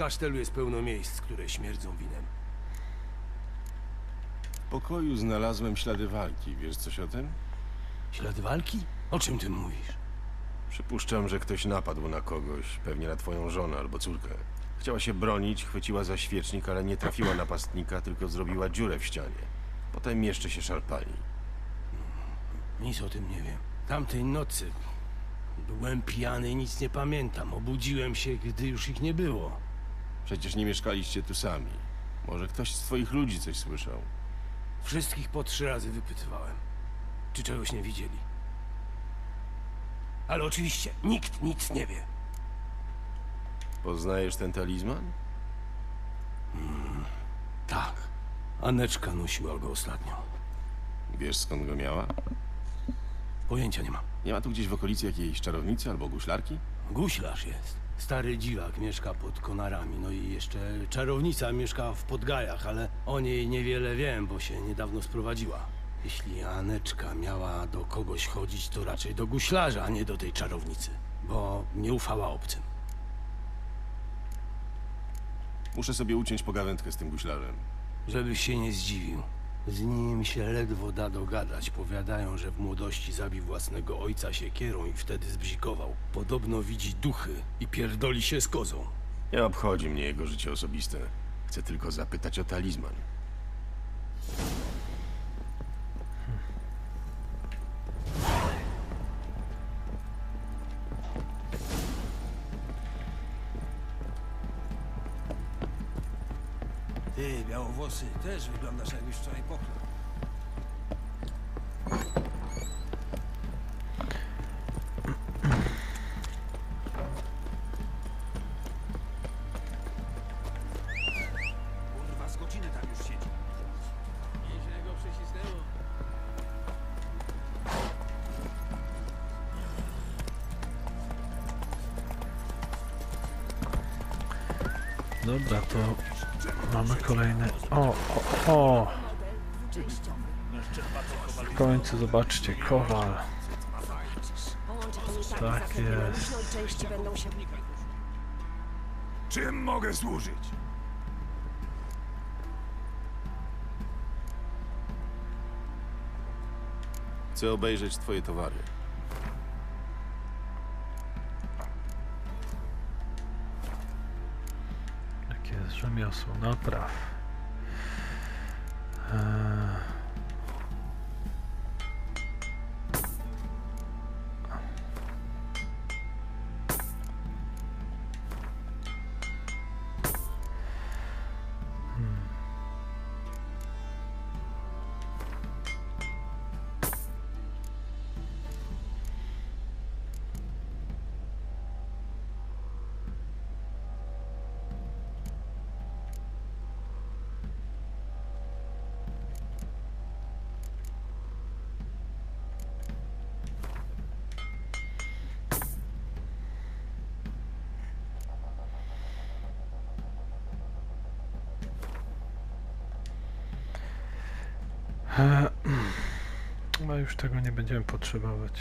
kasztelu jest pełno miejsc, które śmierdzą winem. W pokoju znalazłem ślady walki. Wiesz coś o tym? Ślady walki? O czym ty mówisz? Przypuszczam, że ktoś napadł na kogoś, pewnie na twoją żonę albo córkę. Chciała się bronić, chwyciła za świecznik, ale nie trafiła napastnika, tylko zrobiła dziurę w ścianie. Potem jeszcze się szarpali. Nic o tym nie wiem. Tamtej nocy byłem pijany i nic nie pamiętam. Obudziłem się, gdy już ich nie było. Przecież nie mieszkaliście tu sami. Może ktoś z twoich ludzi coś słyszał. Wszystkich po trzy razy wypytywałem, czy czegoś nie widzieli. Ale oczywiście nikt nic nie wie. Poznajesz ten talizman? Tak. Aneczka nosiła go ostatnio. Wiesz skąd go miała? Pojęcia nie mam. Nie ma tu gdzieś w okolicy jakiejś czarownicy albo guślarki? Guślarz jest. Stary dziwak mieszka pod konarami, no i jeszcze czarownica mieszka w Podgajach, ale o niej niewiele wiem, bo się niedawno sprowadziła. Jeśli Aneczka miała do kogoś chodzić, to raczej do guślarza, a nie do tej czarownicy, bo nie ufała obcym. Muszę sobie uciąć pogawędkę z tym guślarzem. Żebyś się nie zdziwił. Z nim się ledwo da dogadać. Powiadają, że w młodości zabił własnego ojca siekierą i wtedy zbzikował. Podobno widzi duchy i pierdoli się z kozą. Nie obchodzi mnie jego życie osobiste. Chcę tylko zapytać o talizman. Ty, białowłosy, też wyglądasz jakbyś wczoraj pochlał. Kurwa, z godzinę tam już siedzi. Nieźle go przecisnęło. Dobra, to mamy kolejne. O, o, o! W końcu zobaczcie, kowal. Tak jest. Czym mogę służyć? Chcę obejrzeć twoje towary. Jamerson na praça. No już tego nie będziemy potrzebować.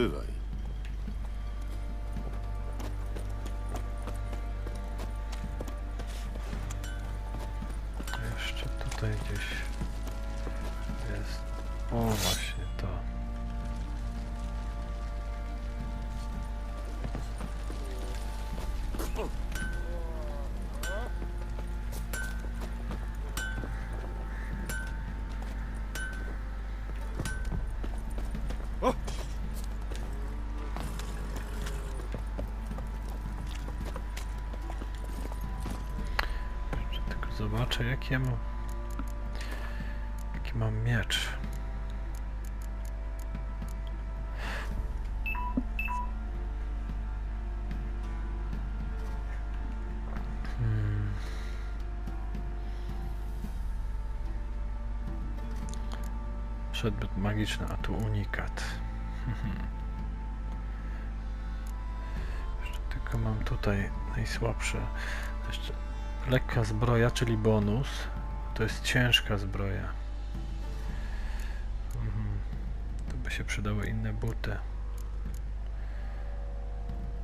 Bywaj. Zobaczę, jaki ja mam. Jaki mam miecz. Hmm. Przedmiot magiczny, a tu unikat. Jeszcze tylko mam tutaj najsłabsze. Jeszcze lekka zbroja, czyli bonus. To jest ciężka zbroja. Mhm. To by się przydały inne buty.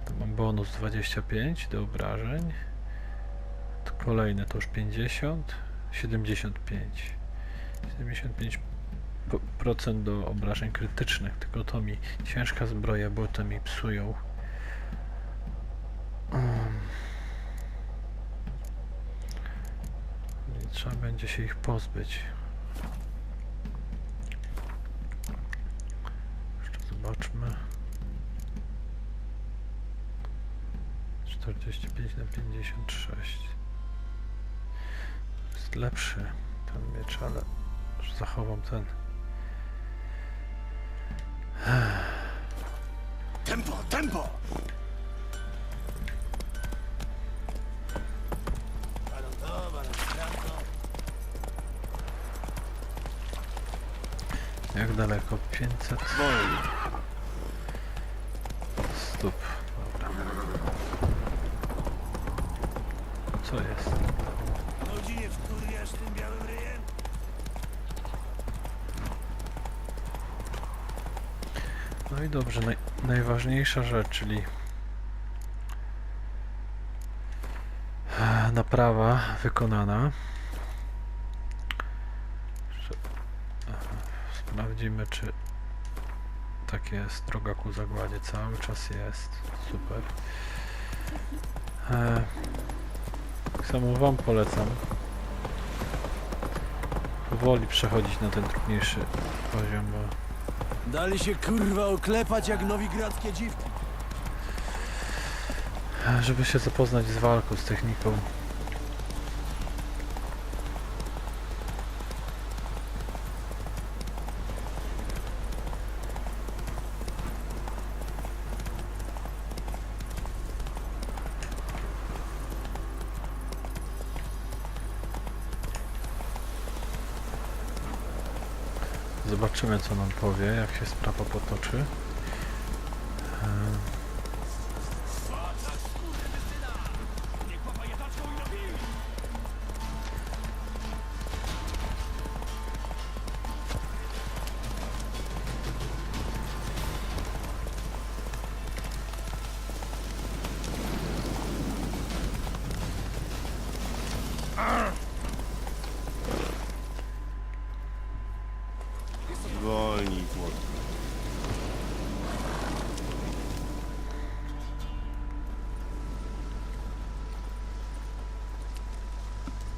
To mam bonus 25 do obrażeń. To kolejne to już 50, 75. 75 po- procent do obrażeń krytycznych, tylko to mi ciężka zbroja, buty mi psują. Um. Trzeba będzie się ich pozbyć. Jeszcze zobaczmy. 45 na 56. Jest lepszy ten miecz, ale zachowam ten. Tempo, tempo! Daleko? 500 Wolniej. stóp. Dobra. Co jest? Ludzi nie wkurwiasz tym białym ryjem? No i dobrze, naj, najważniejsza rzecz, czyli naprawa wykonana. Jeszcze, e, Sprawdzimy, czy tak jest. Droga ku zagładzie cały czas jest. Super. E, tak samo Wam polecam powoli przechodzić na ten trudniejszy poziom, bo Dali się kurwa oklepać jak nowigradzkie dziwki. żeby się zapoznać z walką, z techniką. Zobaczymy co nam powie, jak się sprawa potoczy.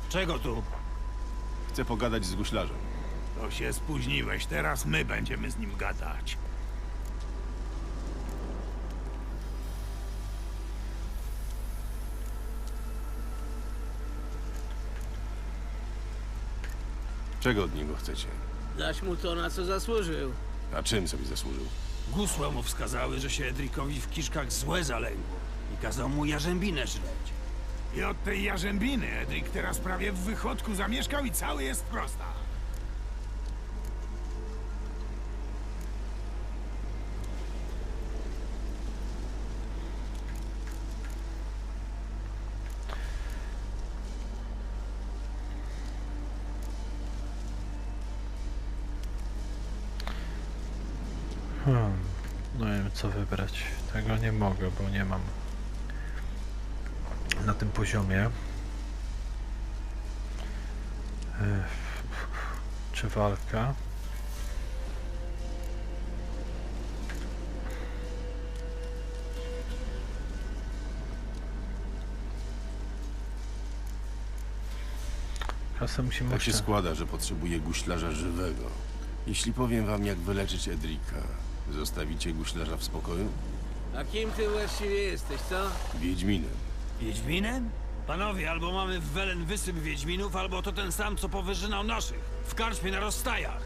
Czego tu? Chcę pogadać z guślarzem. To się spóźniłeś, teraz my będziemy z nim gadać. Czego od niego chcecie? Dać mu to, na co zasłużył. A czym sobie zasłużył? Gusła mu wskazały, że się Edrikowi w kiszkach złe zalęgło i kazał mu jarzębinę żreć. I od tej jarzębiny Edrik teraz prawie w wychodku zamieszkał i cały jest prosta. Hmm, no wiem co wybrać. Tego nie mogę, bo nie mam na tym poziomie. E, czy walka? Czasem musimy... Tak się składa, że potrzebuję guślarza żywego. Jeśli powiem wam, jak wyleczyć Edrika, zostawicie guślarza w spokoju? A kim ty właściwie jesteś, co? Wiedźminem. Wiedźminem? Panowie, albo mamy w Welen wysyp Wiedźminów, albo to ten sam, co powyżynał naszych. W karczmie na rozstajach.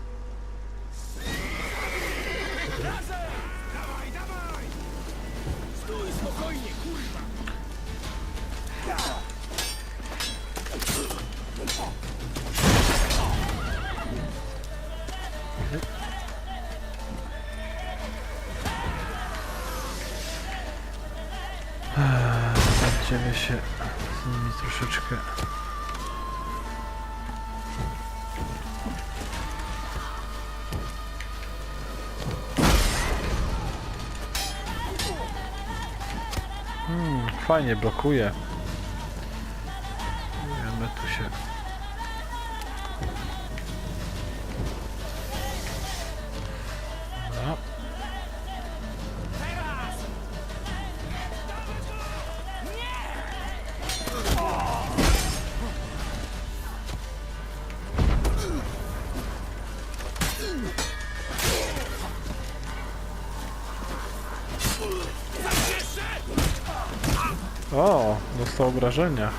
Będziemy się z nimi troszeczkę... Hmm, fajnie blokuje. Wiemy tu się... O, dostał obrażenia.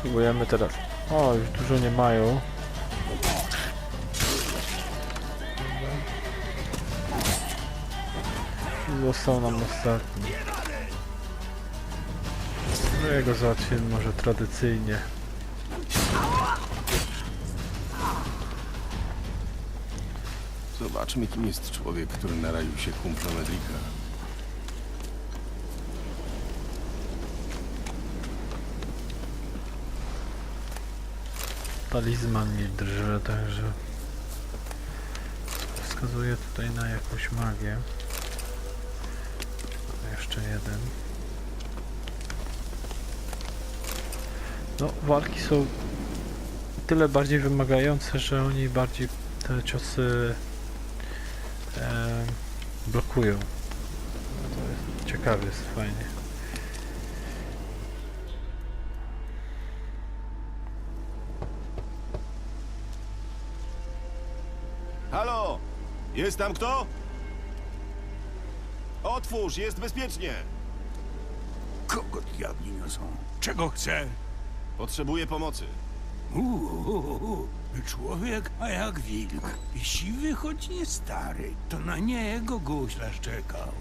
Spróbujemy teraz. O, już dużo nie mają. Został nam ostatni. No jego załatwimy może tradycyjnie. Zobaczmy, kim jest człowiek, który naraził się kumplom Edrika. Talizman mi drży, także wskazuje tutaj na jakąś magię. Jeszcze jeden. No, walki są tyle bardziej wymagające, że oni bardziej te ciosy e, blokują. To jest ciekawe, jest fajnie. Jest tam kto? Otwórz, jest bezpiecznie! Kogo diabli niosą? Czego chce? Potrzebuję pomocy. Uuu, człowiek, a jak wilk. Siwy, choć nie stary. To na niego guślarz czekał.